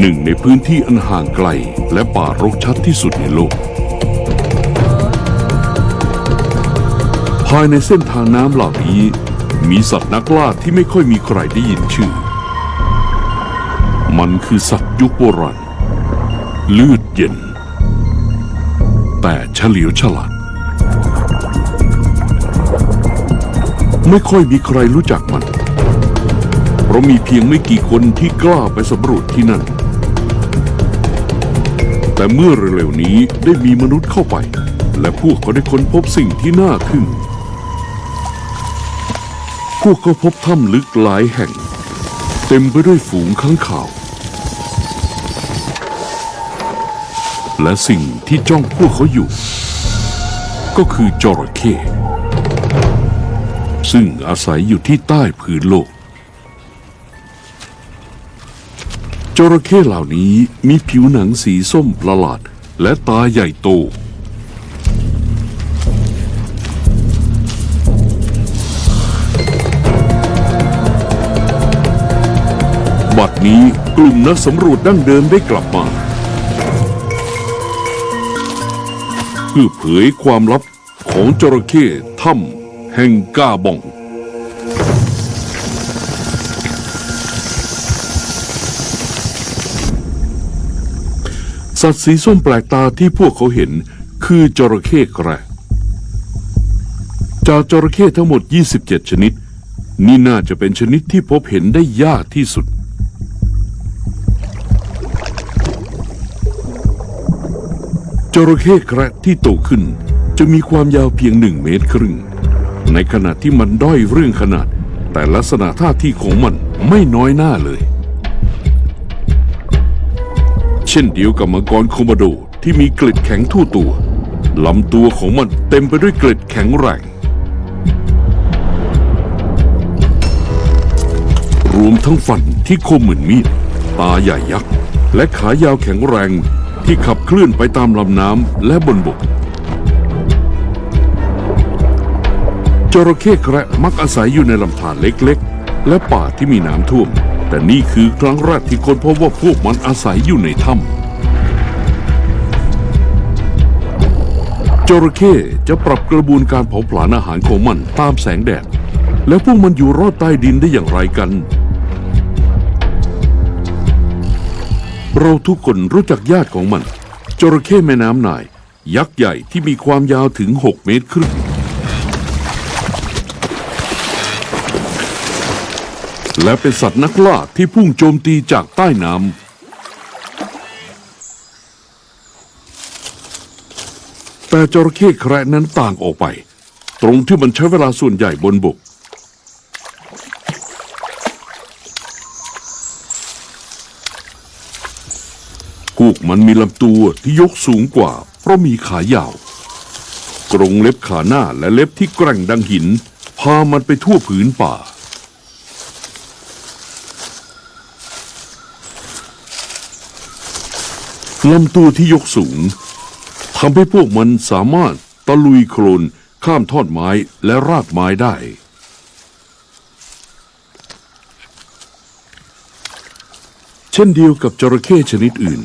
หนึ่งในพื้นที่อันห่างไกล และป่ารกชัดที่สุดในโลก ภายในเส้นทางน้ำเหล่านี้ มีสัตว์นักล่าที่ไม่ค่อยมีใครได้ยินชื่อ มันคือสัตว์ยุคโบราณลืดเย็น แต่เฉลียวฉลาด ไม่ค่อยมีใครรู้จักมัน เพราะมีเพียงไม่กี่คนที่กล้าไปสำรวจที่นั่น แต่เมื่อเร็วๆนี้ได้มีมนุษย์เข้าไป และพวกเขาได้ค้นพบสิ่งที่น่าทึ่งพวกเขาพบถ้ำลึกหลายแห่ง เต็มไปด้วยฝูงข้างข่าว และสิ่งที่จ้องพวกเขาอยู่ ก็คือจระเข้ซึ่งอาศัยอยู่ที่ใต้พื้นโลก จระเข้เหล่านี้มีผิวหนังสีส้มประหลาด และตาใหญ่โต บัดนี้กลุ่มนักสำรวจดั้งเดิมได้กลับมาเพื่อเผยความลับของจระเข้ถ้ำแห่งกาบอง สัตว์สีส้มแปลกตาที่พวกเขาเห็นคือจระเข้แกระจากจระเข้ทั้งหมด 27 ชนิด นี่น่าจะเป็นชนิดที่พบเห็นได้ยากที่สุด จระเข้แกระที่โตขึ้นจะมีความยาวเพียงหนึ่งเมตรครึ่ง ในขณะที่มันด้อยเรื่องขนาด แต่ลักษณะท่าทีของมันไม่น้อยหน้าเลย ช่นเดียวกับมังกรโคโมโดที่มีเกล็ดแข็งทั่วตัวลำตัวของมันเต็มไปด้วยเกล็ดแข็งแรงรวมทั้งฟันที่คมเหมือนมีด ตาใหญ่ยักษ์ และขายาวแข็งแรงที่ขับเคลื่อนไปตามลำน้ำและบนบก จระเข้แคระมักอาศัยอยู่ในลำธารเล็กๆ และป่าที่มีน้ำท่วม แต่นี่คือครั้งแรกที่คนพบว่าพวกมันอาศัยอยู่ในถ้ำจระเข้จะปรับกระบวนการเผาผลาญอาหารของมันตามแสงแดด แล้วพวกมันอยู่รอดใต้ดินได้อย่างไรกัน เราทุกคนรู้จักญาติของมัน จระเข้แม่น้ำนาย ยักษ์ใหญ่ที่มีความยาวถึง 6 เมตรครึ่ง และเป็นสัตว์นักล่าที่พุ่งโจมตีจากใต้น้ำแต่จระเข้แคระนั้นต่างออกไป ตรงที่มันใช้เวลาส่วนใหญ่บนบก พวกมันมีลำตัวที่ยกสูงกว่า เพราะมีขายาว กรงเล็บขาหน้าและเล็บที่แกร่งดังหิน พามันไปทั่วผืนป่า ลำตัวที่ยกสูงทำให้พวกมันสามารถตะลุยโคลนข้ามทอดไม้และรากไม้ได้ เช่นเดียวกับจระเข้ชนิดอื่น